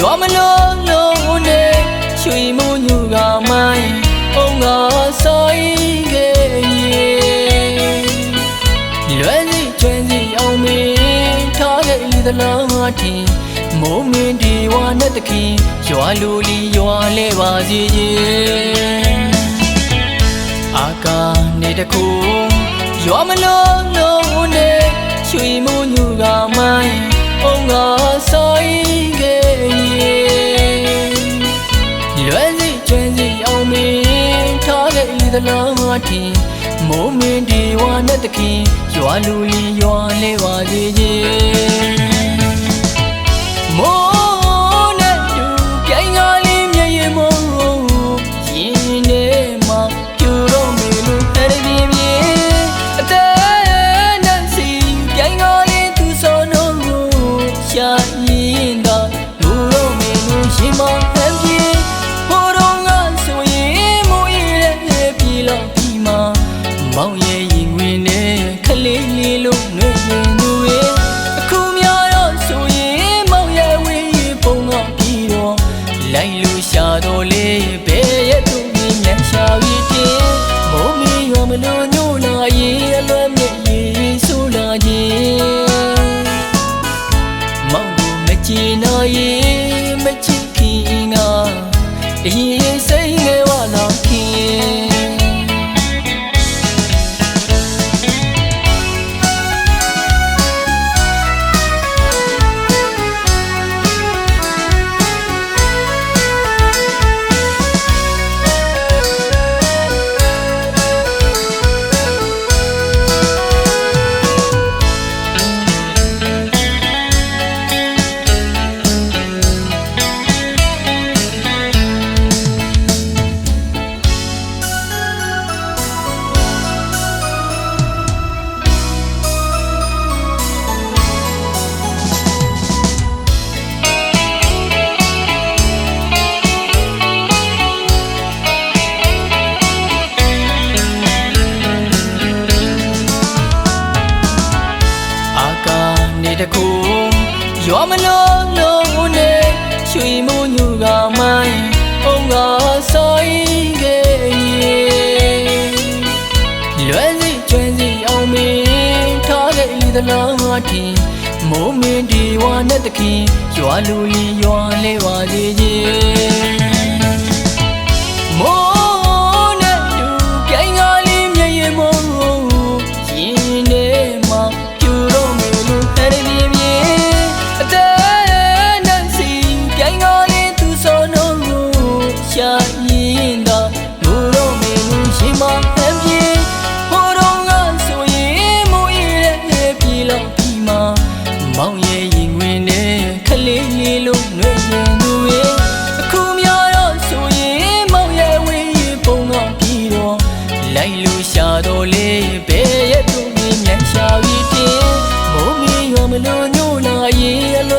လုံးလုံးနဲ့ရွှေမိုးညူကမိုင်းအောင်ကဆိုင်ခဲ့ရဲ့လွယ်စီကျွမ်းစီအောင်မင်းထားခဲ့သလားငါထင်မိုးမင်းဒီဝါနဲ့တခင်ရွာလူလီရွာလဲပါစီရဲ့အာကာနေတခုရွာမလုံးလုံး လွယ်စီကျွမ်းစီအောင်မင်းထားခဲ့သလားငါထင်မိုးမင်းဒီဝါနဲ့တခင်ရွာလူလီရွာလဲပါ ကိုမချင်တော့ရင်မချစ်ခင်ကတရင်စိ တကူရွာမလုံးလုံးနဲ့ရွှေမိုးညူကမိုင်းအောင်ကဆိုင်ခဲ့ရဲ့လွယ်စီကျွမ်းစီအောင်မင်းထားခဲ့သလားငါထင်မိုးမင်းဒီဝါနဲ့တခင်ရွာလူလီရွာလဲပါစေခြ တော့လေဘယ်ရဲ့သူမြင်မြန်ရှာပြီးတင်မိုးမီရွာမလို့ညို့လာရင်အလွ